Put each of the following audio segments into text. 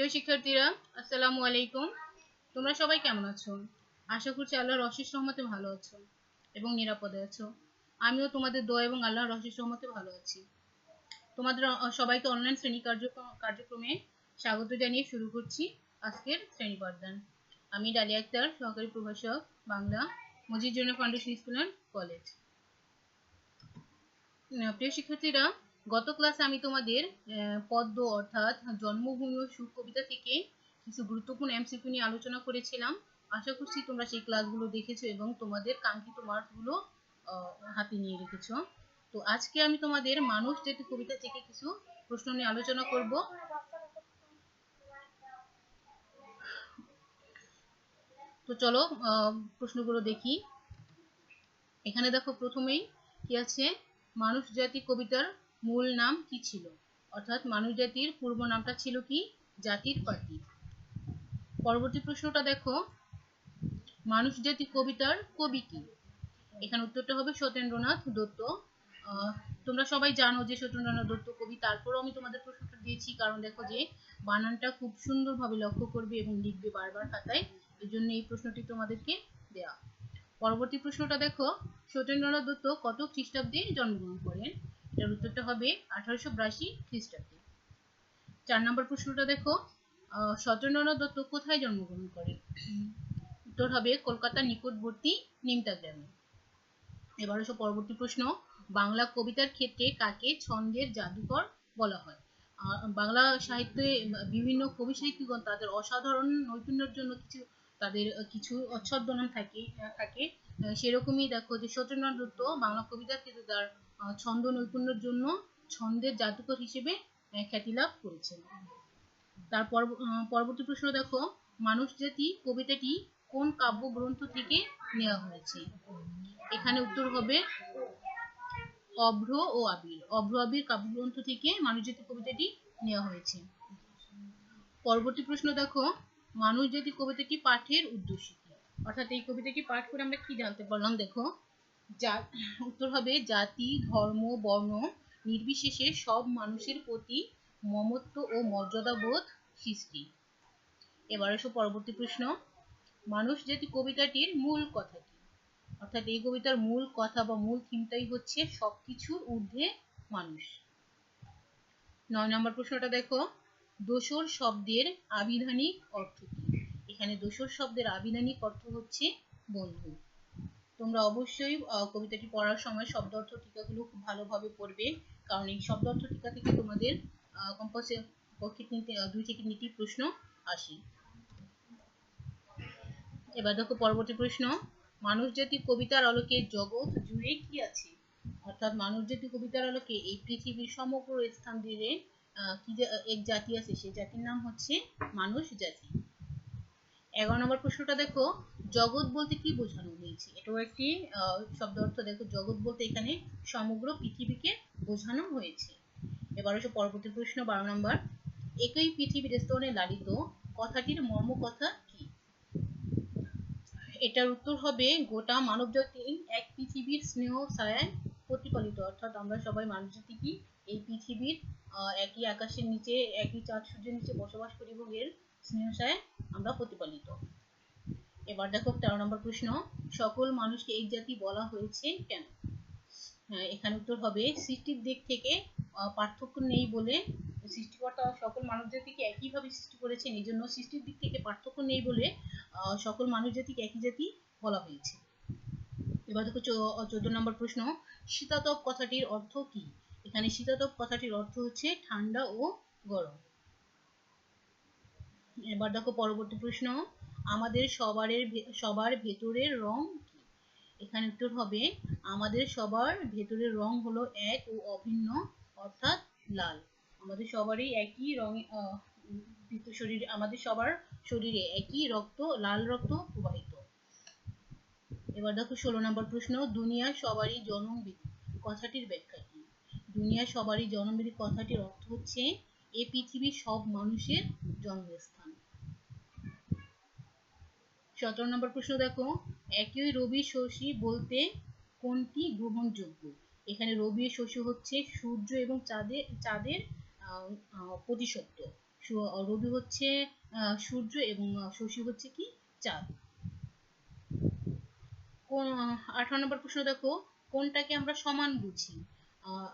প্রিয় শিক্ষার্থীরা, আসসালামু আলাইকুম। তোমরা সবাই কেমন আছো? আশা করছি আল্লাহর অশেষ রহমতে ভালো আছো এবং নিরাপদে আছো। আমিও তোমাদের দোয়া এবং আল্লাহর অশেষ রহমতে ভালো আছি। তোমাদের সবাইকে অনলাইন শ্রেণি কার্যক্রম, কার্যক্রমে স্বাগত জানিয়ে শুরু করছি আজকের শ্রেণি পাঠদান আমি ডালিয়া আক্তার, সহকারী প্রভাষক, বাংলা মজিদ জন্য ফাউন্ডেশন স্কুল অ্যান্ড কলেজ প্রিয় শিক্ষার্থীরা গত ক্লাসে আমি তোমাদের পদ্ম অর্থাৎ জন্মভূমি ও সুখ কবিতা থেকে কিছু গুরুত্বপূর্ণ এমসিকিউ নিয়ে আলোচনা করেছিলাম। আশা করছি তোমরা সেই ক্লাসগুলো দেখেছ এবং তোমাদের কাঙ্ক্ষিত মার্কসগুলো আহ, হাতে নিয়ে রেখেছো। তো আজকে আমি তোমাদের মানুষ জাতি কবিতা থেকে কিছু প্রশ্ন নিয়ে আলোচনা করব। তো চলো প্রশ্নগুলো দেখি। এখানে দেখো প্রথমেই কি আছে? মানুষ জাতি কবিতার মূল নাম কি ছিল? অর্থাৎ মানুষ জাতির পূর্ব নামটা ছিল কি? জাতির পার্টি। পরবর্তী প্রশ্নটা দেখো। মানুষ জাতি কবিতার কবি কি? এখানে উত্তরটা হবে সত্যেন্দ্রনাথ দত্ত। তোমরা সবাই জানো যে সত্যেন্দ্রনাথ দত্ত কবি। তারপরেও আমি তোমাদের প্রশ্নটা দিয়েছি, কারণ দেখো যে বানানটা খুব সুন্দরভাবে লক্ষ্য করবে এবং লিখবে বারবার খাতায়। এই জন্য এই প্রশ্নটি তোমাদেরকে দেয়া। পরবর্তী প্রশ্নটা দেখো। সত্যেন্দ্রনাথ দত্ত কত খ্রিস্টাব্দে জন্মগ্রহণ করেন? এর উত্তরটা হবে আঠারোশো বিরাশি খ্রিস্টাব্দে। চার নম্বর প্রশ্নটা দেখো সত্যেন্দ্রনাথ দত্ত কোথায় জন্মগ্রহণ করেন? উত্তর হবে কলকাতার নিকটবর্তী নিমতা গ্রামে। এবার হচ্ছে পরবর্তী প্রশ্ন, বাংলা কবিতার ক্ষেত্রে কাকে ছন্দের জাদুকর বলা হয়? বাংলা সাহিত্যে বিভিন্ন কবি সাহিত্যিকগণ তাদের অসাধারণ নৈপুণ্যের জন্য কিছু, তাদের কিছু ছদ্মনাম থাকে থাকে। সেরকমই দেখো যে সত্যেন্দ্রনাথ দত্ত বাংলা কবিতার ক্ষেত্রে তার ছন্দ নৈপুণ্যের জন্য ছন্দের জাদুকর হিসেবে খ্যাতি লাভ করেছেন। তার পরবর্তী প্রশ্ন দেখো, মানুষ জাতি কবিতাটি কোন কাব্যগ্রন্থ থেকে নেওয়া হয়েছে? এখানে উত্তর হবে, অভ্র ও আবির। অভ্র, আবির কাব্যগ্রন্থ থেকে মানুষ জাতি কবিতাটি নেওয়া হয়েছে। পরবর্তী প্রশ্ন দেখো, মানুষ জাতি কবিতাটি পাঠের উদ্দেশ্য অর্থাৎ এই কবিতাটি পাঠ করে আমরা কি জানতে পারলাম? দেখো উত্তর হবে জাতি, ধর্ম, বর্ণ, নির্বিশেষে সব মানুষের প্রতি মমত্ব ও মর্যাদাবোধ সৃষ্টি। এবার এসো পরবর্তী প্রশ্ন। মানুষ জাতি কবিতাটির মূল কথা কি? অর্থাৎ এই কবিতার মূল কথা বা মূল থিমটাই হচ্ছে সবকিছুর ঊর্ধ্বে মানুষ। নয় নম্বর প্রশ্নটা দেখো। দোসর শব্দের আবিধানিক অর্থ কি? এখানে দোসর শব্দের আবিধানিক অর্থ হচ্ছে বন্ধু। তোমরা অবশ্যই কবিতাটি পড়ার সময় শব্দ অর্থ টিকাগুলো খুব ভালোভাবে পড়বে। কারণ এই শব্দ অর্থ টিকা থেকে তোমাদের কম্পাসে দুই থেকে তিনটি প্রশ্ন আসে। এবার দেখো পরবর্তী প্রশ্ন। মানুষ জাতি কবিতার আলোকে জগৎ জুড়ে কি আছে? অর্থাৎ মানুষ জাতি কবিতার আলোকে এই পৃথিবীর সমগ্র স্থান জুড়ে কি এক জাতি আছে? সেই জাতির নাম হচ্ছে মানুষ জাতি। এগারো নম্বর প্রশ্নটা দেখো, জগৎ বলতে কি বোঝানো হয়েছে? এটাও একটি শব্দ অর্থ দেখো, জগৎ বলতে এখানে সমগ্র পৃথিবীকে বোঝানো হয়েছে। এবার হচ্ছে পরবর্তী প্রশ্ন, বারো নম্বর। একই পৃথিবীর স্তরে লালিত কথাটির মর্ম কথা কি? এটার উত্তর হবে, গোটা মানবজাতি এক পৃথিবীর স্নেহ ছায়ায় প্রতিফলিত। অর্থাৎ আমরা সবাই মানবজাতি কি? এই পৃথিবীর একই আকাশের নিচে, একই চাঁদ সূর্যের নিচে বসবাস করি এবং এর স্নেহ ছায়ায় আমরা প্রতিপালিত। এবার দেখো তেরো নম্বর প্রশ্ন সকল মানুষকে এই জাতি বলা হয়েছে কেন? হ্যাঁ, এখানে উত্তর হবে সৃষ্টির দিক থেকে পার্থক্য নেই বলে সৃষ্টিকর্তা সকল মানব জাতিকে একইভাবে সৃষ্টি করেছেন এই জন্য সৃষ্টির দিক থেকে পার্থক্য নেই বলে সকল মানব জাতিকে একই জাতি বলা হয়েছে। এবার দেখো চোদ্দ নম্বর প্রশ্ন শীতাতপ কথাটির অর্থ কি? এখানে শীতাতপ কথাটির অর্থ হচ্ছে ঠান্ডা ও গরম। এবার দেখো পরবর্তী প্রশ্ন, আমাদের সবারের সবার ভেতরের রং এখানে উত্তর হবে, আমাদের সবার ভেতরের রং হলো এক ও অভিন্ন, অর্থাৎ লাল। আমাদের সবারই একই রং শরীরে, আমাদের সবার শরীরে একই রক্ত, লাল রক্ত, প্রবাহিত। এবার দেখো ষোলো নম্বর প্রশ্ন দুনিয়া সবারই জন্মবিধি কথাটির ব্যাখ্যা কি? দুনিয়া সবারই জন্মবিধি কথাটির অর্থ হচ্ছে, এ পৃথিবীর সব মানুষের জন্মস্থান। সতেরো নম্বর প্রশ্ন দেখো। একই রবি শশী বলতে কোনটি গ্রহণযোগ্য? এখানে রবি শশী হচ্ছে সূর্য এবং চাঁদের চাঁদের প্রতিশব্দ রবি হচ্ছে সূর্য এবং শশী হচ্ছে কি? চাঁদ। কোন আঠারো নম্বর প্রশ্ন দেখো। কোনটাকে আমরা সমান বুঝি?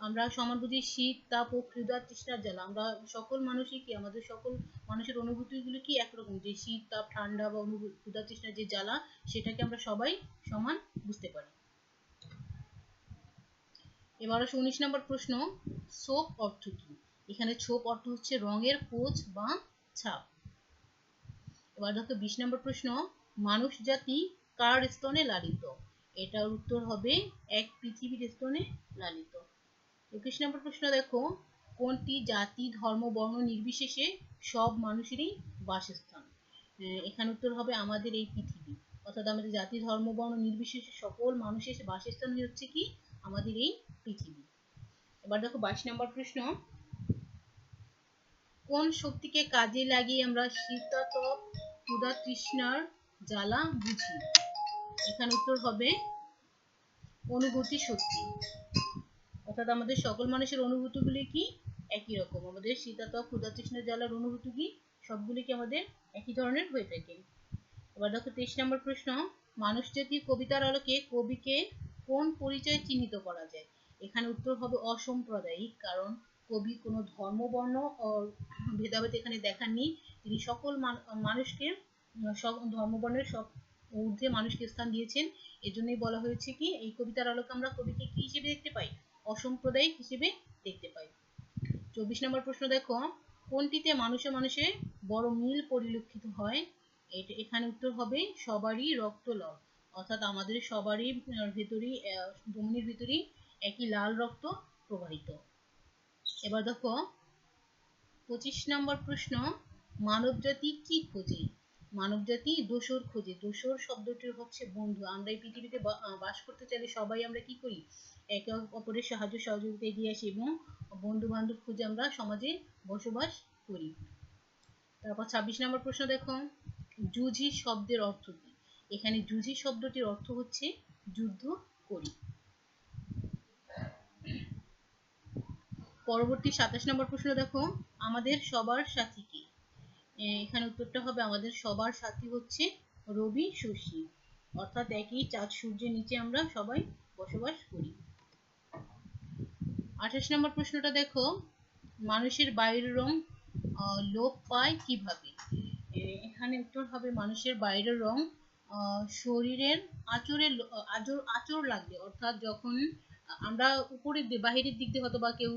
আমরা সমান বুঝি শীত, তাপ ও ক্ষুধা তৃষ্ণার জ্বালা আমরা সকল মানুষই কি, আমাদের সকল মানুষের অনুভূতিগুলো কি একরকম? যে শীত, তাপ, ঠান্ডা বা অনুভূতি ক্ষুধা তৃষ্ণার যে জ্বালা, সেটাকে আমরা সবাই সমান বুঝতে পারি। এবার আসো উনিশ নম্বর প্রশ্ন সোপ অর্থ কি? এখানে ছোপ অর্থ হচ্ছে রঙের কোচ বা ছাপ। এবার দেখো বিশ নম্বর প্রশ্ন, মানুষ জাতি কার স্তনে লালিত? এটার উত্তর হবে এক পৃথিবীর স্তনে লালিত। একুশ নম্বর প্রশ্ন, দেখো, কোনটি জাতি, ধর্ম, বর্ণ নির্বিশেষে সব মানুষেরই বাসস্থান? এখানে উত্তর হবে আমাদের এই পৃথিবী। অর্থাৎ আমাদের জাতি, ধর্ম, বর্ণ নির্বিশেষে সকল মানুষের বাসস্থান হচ্ছে কি? আমাদের এই পৃথিবী। এবার দেখো বাইশ নম্বর প্রশ্ন। কোন শক্তিকে কাজে লাগিয়ে আমরা শীতাতপ, ক্ষুধা তৃষ্ণার জ্বালা বুঝি? এখানে উত্তর হবে অনুভূতি শক্তি। অর্থাৎ আমাদের সকল মানুষের অনুভূতিগুলি কি? একই রকম। আমাদের শীতাতপ ক্ষুধা তৃষ্ণার জ্বালার অনুভূতি কি? সবগুলি কি আমাদের একই ধরনের হয়ে থাকে। এবার দেখো তেইশ নম্বর প্রশ্ন, মানুষ জাতির কবিতার আলোকে কবিকে কোন পরিচয় চিহ্নিত করা যায়? এখানে উত্তর হবে অসাম্প্রদায়িক, কারণ কবি কোনো ধর্ম, বর্ণ ভেদাভেদ এখানে দেখাননি তিনি সকল মানুষকে, সব ধর্ম, বর্ণের সব ঊর্ধ্বে মানুষকে স্থান দিয়েছেন। এজন্যই বলা হয়েছে কি, এই কবিতার আলোকে আমরা কবিকে কি হিসেবে দেখতে পাই? অসাম্প্রদায়িক হিসেবে দেখতে পাই। চব্বিশ নম্বর প্রশ্ন দেখো, কোনটিতে মানুষে মানুষে বড় মিল পরিলক্ষিত হয়? এটা এখানে উত্তর হবে, সবারই রক্ত লাল। অর্থাৎ আমাদের সবারই ভেতরেই ধমনির ভিতরেই একই লাল রক্ত প্রবাহিত। এবার দেখো, পঁচিশ নম্বর প্রশ্ন, মানবজাতি কি খোঁজে? মানবজাতি, দোসর খোঁজে। দোসর শব্দটির হচ্ছে বন্ধু। আমরা এই পৃথিবীতে বাস করতে চাইলে সবাই আমরা কি করি? একে অপরের সাহায্য, সহযোগিতা এগিয়ে আসি এবং বন্ধু বান্ধব খুঁজে আমরা সমাজে বসবাস করি। তারপর ছাব্বিশ নম্বর প্রশ্ন দেখো। জুঝি শব্দের অর্থ কি? এখানে জুঝি শব্দটির অর্থ হচ্ছে যুদ্ধ করি। পরবর্তী সাতাশ নম্বর প্রশ্ন দেখো। আমাদের সবার সাথী এখানে উত্তরটা হবে আমাদের সবার সাথী হচ্ছে রবি, শশী। অর্থাৎ একই চাঁদ সূর্যের নিচে আমরা সবাই বসবাস করি। আঠাশ নম্বর প্রশ্নটা দেখো, মানুষের বাইরের রং লোপ পায় কীভাবে? এখানে উত্তর হবে মানুষের বাইরের রং শরীরের আচরের আচর আচর লাগলে অর্থাৎ যখন আমরা উপরের বাহিরের দিক দিয়ে হয়তো বা কেউ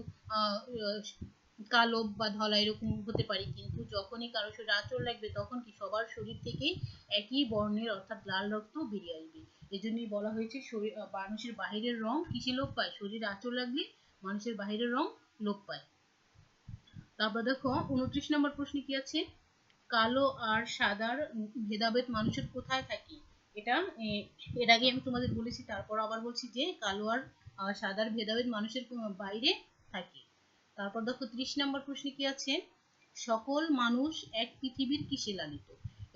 কালো বা ধলা এরকম হতে পারি, কিন্তু যখনই কারও শরীরে আঁচড় লাগবে তখন কি সবার শরীর থেকে একই বর্ণের অর্থাৎ লাল রক্ত বেরিয়ে আসবে? এজন্যই বলা হয়েছে শরীর মানুষের বাহিরের রং কিসে লোপ পায়? শরীরে আঁচড় লাগলে মানুষের বাহিরের রং লোপ পায়। তারপর দেখো, উনত্রিশ নম্বর প্রশ্নে কি আছে? কালো আর সাদার ভেদাভেদ মানুষের কোথায় থাকে? এটা এর আগে আমি তোমাদের বলেছি, তারপর আবার বলছি যে কালো আর সাদার ভেদাভেদ মানুষের বাইরে থাকে। তারপর দেখো ত্রিশ নম্বর প্রশ্নে কি আছে? সকল মানুষ এক পৃথিবীর কিসে লালিত?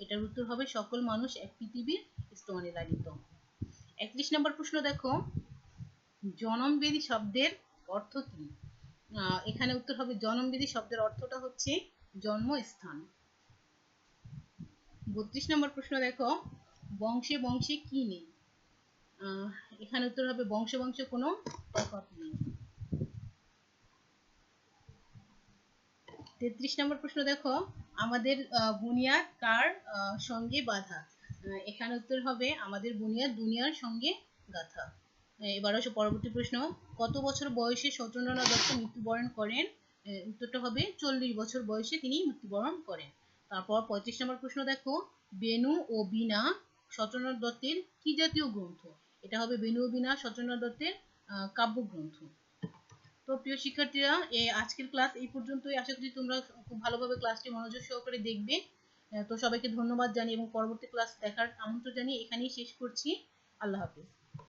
এটার উত্তর হবে সকল মানুষ এক পৃথিবীর স্তনে লালিত। একত্রিশ নম্বর প্রশ্ন দেখো, জনমবেদী শব্দের অর্থ কি? এখানে উত্তর হবে জনমবেদী শব্দের অর্থটা হচ্ছে জন্মস্থান। বত্রিশ নম্বর প্রশ্ন দেখো, বংশে বংশে কি নেই? এখানে উত্তর হবে বংশে বংশে কোনো তফাৎ নেই। তেত্রিশ নম্বর প্রশ্ন দেখো আমাদের আহ, বুনিয়াদ কার সঙ্গে বাধা? এখানে উত্তর হবে আমাদের বুনিয়াদ দুনিয়ার সঙ্গে গাথা। এবার আসো পরবর্তী প্রশ্ন। কত বছর বয়সে সত্যেন্দ্রনাথ দত্ত মৃত্যুবরণ করেন? উত্তরটা হবে চল্লিশ বছর বয়সে তিনি মৃত্যুবরণ করেন। তারপর পঁয়ত্রিশ নম্বর প্রশ্ন দেখো বেনু ও বিনা সত্যেন্দ্রনাথ দত্তের কি জাতীয় গ্রন্থ? এটা হবে বেনু ও বিনা সত্যেন্দ্রনাথ দত্তের কাব্যগ্রন্থ। তো প্রিয় শিক্ষার্থীরা এই আজকের ক্লাস এই পর্যন্তই। আশা করি তোমরা খুব ভালোভাবে ক্লাসটি মনোযোগ সহকারে দেখবে। তো সবাইকে ধন্যবাদ জানিয়ে এবং পরবর্তী ক্লাস দেখার আমন্ত্রণ জানিয়ে এখানেই শেষ করছি। আল্লাহ হাফিজ।